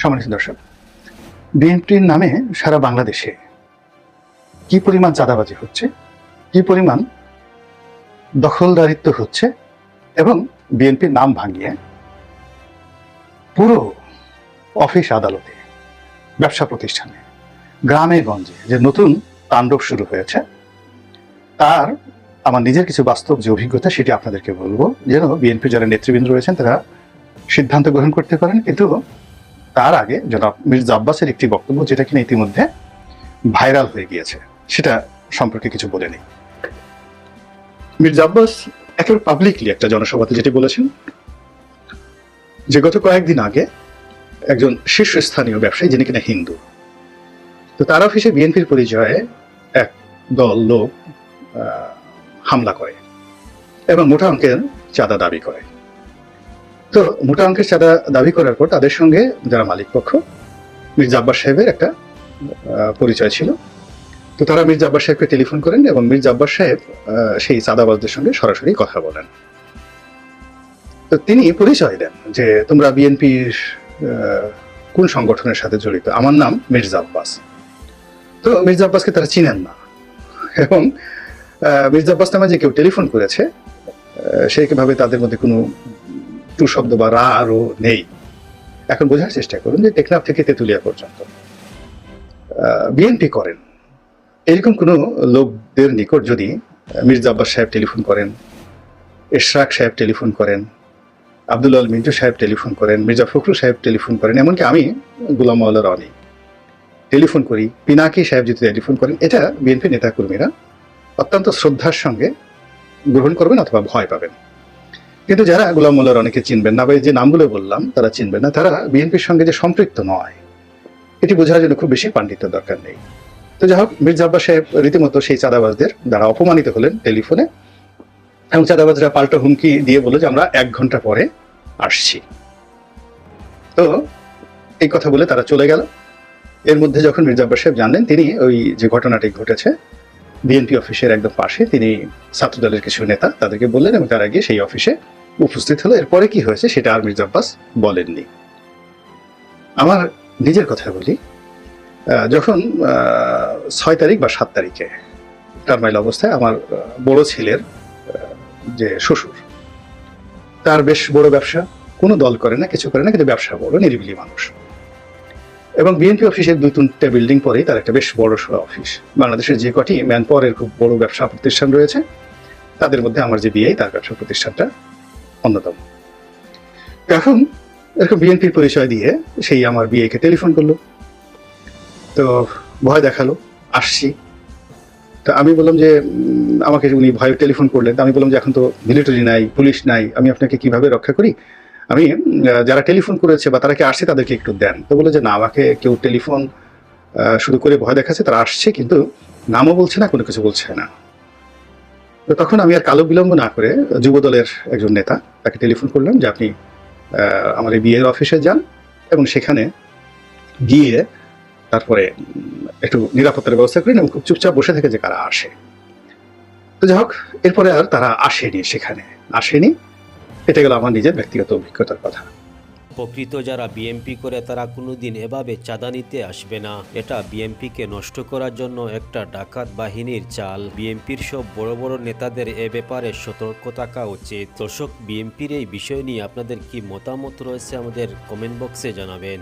সম্মানিত দর্শক, বিএনপির নামে সারা বাংলাদেশে কি পরিমাণ চাঁদাবাজি হচ্ছে, কি পরিমাণ দখলদারিত্ব হচ্ছে এবং বিএনপির নাম ভাঙিয়ে পুরো অফিস আদালতে, ব্যবসা প্রতিষ্ঠানে, গ্রামে গঞ্জে যে নতুন তাণ্ডব শুরু হয়েছে, তার আমার নিজের কিছু বাস্তব যে অভিজ্ঞতা সেটি আপনাদেরকে বলব। যেন বিএনপি যারা নেতৃবৃন্দ রয়েছেন, তারা সিদ্ধান্ত গ্রহণ করতে পারেন। কিন্তু তার আগে জনাব মির্জা আব্বাসের একটি বক্তব্য যেটা কিনা ইতিমধ্যে ভাইরাল হয়ে গিয়েছে, সেটা সম্পর্কে কিছু বলে নেই। মির্জা আব্বাস একেবারে পাবলিকলি একটা জনসভাতে যেটি বলেছেন, যে গত কয়েকদিন আগে একজন শীর্ষস্থানীয় ব্যবসায়ী যিনি কিনা হিন্দু, তো তার অফিসে বিএনপির পরিচয়ে এক দল লোক হামলা করে এবং মোটা অঙ্কের চাঁদা দাবি করে। তো মোটা অঙ্কের চাঁদা দাবি করার পর তাদের সঙ্গে যারা মালিক পক্ষ, মির্জা আব্বাস সাহেবের একটা পরিচয় ছিল। তো তারা মির্জা আব্বাস সাহেবকে টেলিফোন করেন এবং মির্জা সাহেব সেই চাঁদাবাজদের সঙ্গে সরাসরি কথা বলেন। তো তিনি পরিচয় দেন যে, তোমরা বিএনপির কোন সংগঠনের সাথে জড়িত? আমার নাম মির্জা আব্বাস। তো মির্জা আব্বাসকে তারা চিনেন না। এবং মির্জা আব্বাস নামে যে কেউ টেলিফোন করেছে সেইভাবে তাদের মধ্যে কোনো টু শব্দ বা রা আরও নেই। এখন বোঝার চেষ্টা করুন যে টেকনাফ থেকে তেঁতুলিয়া পর্যন্ত। বিএনপি করেন। এরকম কোনো লোকদের নিকট যদি মির্জা আব্বাস সাহেব টেলিফোন করেন ইশরাক সাহেব টেলিফোন করেন, আব্দুল আল মিন্টু সাহেব টেলিফোন করেন, মির্জা ফখরুল সাহেব টেলিফোন করেন, এমনকি আমি গুলাম মাওলা রনি টেলিফোন করি, পিনাকি সাহেব যদি টেলিফোন করেন, এটা বিএনপি নেতাকর্মীরা অত্যন্ত শ্রদ্ধার সঙ্গে গ্রহণ করবেন অথবা ভয় পাবেন। কিন্তু যারা গোলাম মোল্লার অনেকে চিনবেন না বা যে নামগুলো বললাম, তারা চিনবেন না। তারা বিএনপির সঙ্গে যে সম্পৃক্ত নয়, এটি বোঝার জন্য খুব বেশি পাণ্ডিত্য দরকার নেই। তো যাই হোক, মির্জা আব্বাস সাহেব রীতিমতো সেই চাঁদাবাজদের দ্বারা অপমানিত হলেন টেলিফোনে এবং চাঁদাবাজরা পাল্টা হুমকি দিয়ে বলল যে, আমরা এক ঘণ্টা পরে আসছি। তো এই কথা বলে তারা চলে গেল। এর মধ্যে যখন মির্জা আব্বাস সাহেব জানলেন, তিনি ওই যে ঘটনাটি ঘটেছে, বিএনপি অফিসের একদম পাশে, তিনি ছাত্রদলের কিছু নেতা তাদেরকে বললেন এবং তারা গিয়ে সেই অফিসে উপস্থিত হলো। এরপরে কি হয়েছে সেটা আর মির্জা আব্বাস বলেননি। আমার নিজের কথা বলি যখন ছয় তারিখ বা সাত তারিখে টার্মাইল অবস্থায় আমার বড় ছেলের যে শ্বশুর, তার বেশ বড় ব্যবসা, কোনো দল করে না, কিছু করে না, কিন্তু ব্যবসা বড়, নিরিবিলি মানুষ। এবং বিএনপি অফিসের দুই তিনটে বিল্ডিং পরেই তার একটা বেশ বড় অফিস। বাংলাদেশের যে কটি ম্যান পাওয়ারের খুব বড় ব্যবসা প্রতিষ্ঠান রয়েছে, তাদের মধ্যে আমার যে বিয়ে তার ব্যবসা প্রতিষ্ঠানটা অন্যতম। এখন এরকম বিএনপির পরিচয় দিয়ে সেই আমার বিয়েকে টেলিফোন করল। তো ভয় দেখাল, আসছি। তা আমি বললাম যে আমাকে উনি ভয় টেলিফোন করলেন। আমি বললাম যে, এখন তো মিলিটারি নাই, পুলিশ নাই, আমি আপনাকে কীভাবে রক্ষা করি? আমি যারা টেলিফোন করেছে বা তারা কি আসছে তাদেরকে একটু দেন। তো বলে যে, না, আমাকে কেউ টেলিফোন শুরু করে ভয় দেখাচ্ছে, তারা আসছে, কিন্তু নামও বলছে না, কোনো কিছু বলছে না। তো তখন আমি আর কালো বিলম্ব না করে যুব দলের একজন নেতা তাকে টেলিফোন করলাম যে আপনি আমার এই বিয়ের অফিসে যান এবং সেখানে গিয়ে তারপরে একটু নিরাপত্তার ব্যবস্থা করেন এবং খুব চুপচাপ বসে থেকে যে কারা আসে। তো যাই হোক, এরপরে আর তারা আসেনি সেখানে। আসেনি, এটা গেল আমার নিজের ব্যক্তিগত অভিজ্ঞতার কথা। প্রকৃত যারা বিএমপি করে তারা কোনোদিন এভাবে চাঁদা নিতে আসবে না। এটা বিএমপিকে নষ্ট করার জন্য একটা ডাকাত বাহিনীর চাল। বিএমপির সব বড় বড় নেতাদের এ ব্যাপারে সতর্ক থাকা উচিত। দর্শক বিএমপির এই বিষয় নিয়ে আপনাদের কি মতামত রয়েছে আমাদের কমেন্ট বক্সে জানাবেন।